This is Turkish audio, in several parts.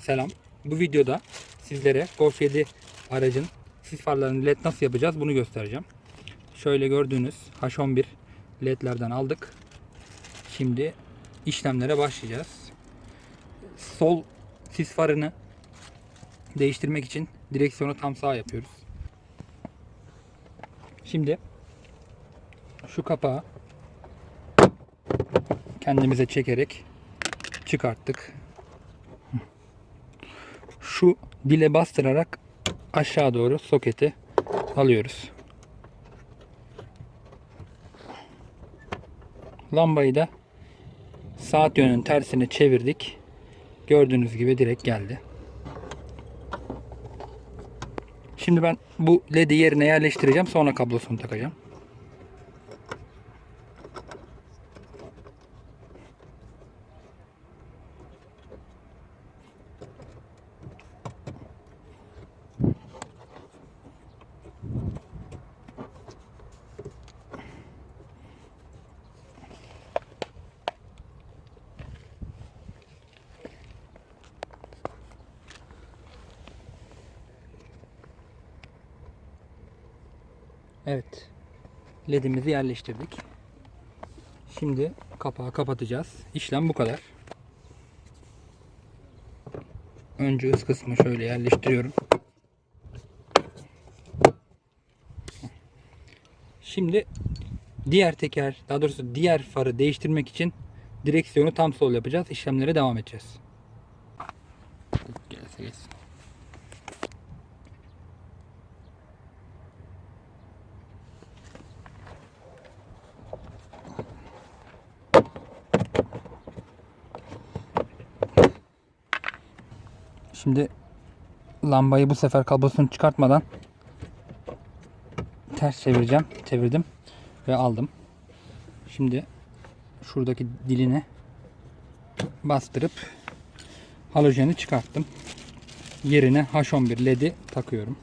Selam. Bu videoda sizlere Golf 7 aracın sis farlarını led nasıl yapacağız bunu göstereceğim. Şöyle gördüğünüz H11 ledlerden aldık. Şimdi işlemlere başlayacağız. Sol sis farını değiştirmek için direksiyonu tam sağ yapıyoruz. Şimdi şu kapağı kendimize çekerek çıkarttık. Şu dile bastırarak aşağı doğru soketi alıyoruz. Lambayı da saat yönünün tersine çevirdik. Gördüğünüz gibi direkt geldi. Şimdi ben bu ledi yerine yerleştireceğim. Sonra kablosunu takacağım. Evet. LED'imizi yerleştirdik. Şimdi kapağı kapatacağız. İşlem bu kadar. Önce ıs kısmı şöyle yerleştiriyorum. Şimdi diğer teker, daha doğrusu diğer farı değiştirmek için direksiyonu tam sol yapacağız. İşlemlere devam edeceğiz. Gelse gelsin. Şimdi lambayı bu sefer kablosunu çıkartmadan ters çevireceğim. Çevirdim ve aldım. Şimdi şuradaki diline bastırıp halojeni çıkarttım. Yerine H11 ledi takıyorum.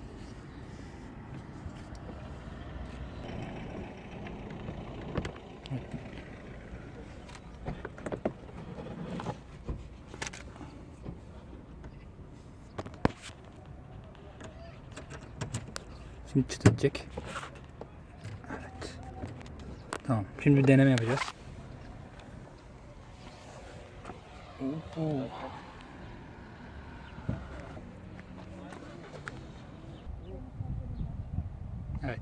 Şimdi çıt edecek. Evet. Tamam. Şimdi bir deneme yapacağız. Evet.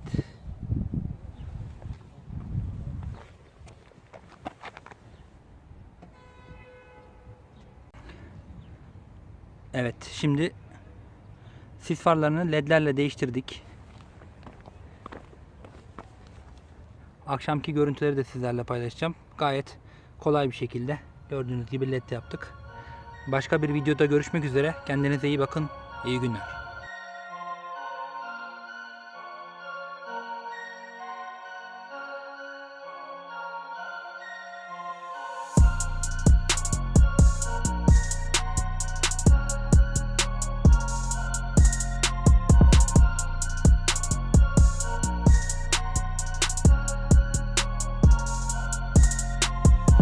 Evet, şimdi sis farlarını ledlerle değiştirdik. Akşamki görüntüleri de sizlerle paylaşacağım. Gayet kolay bir şekilde gördüğünüz gibi led yaptık. Başka bir videoda görüşmek üzere. Kendinize iyi bakın. İyi günler.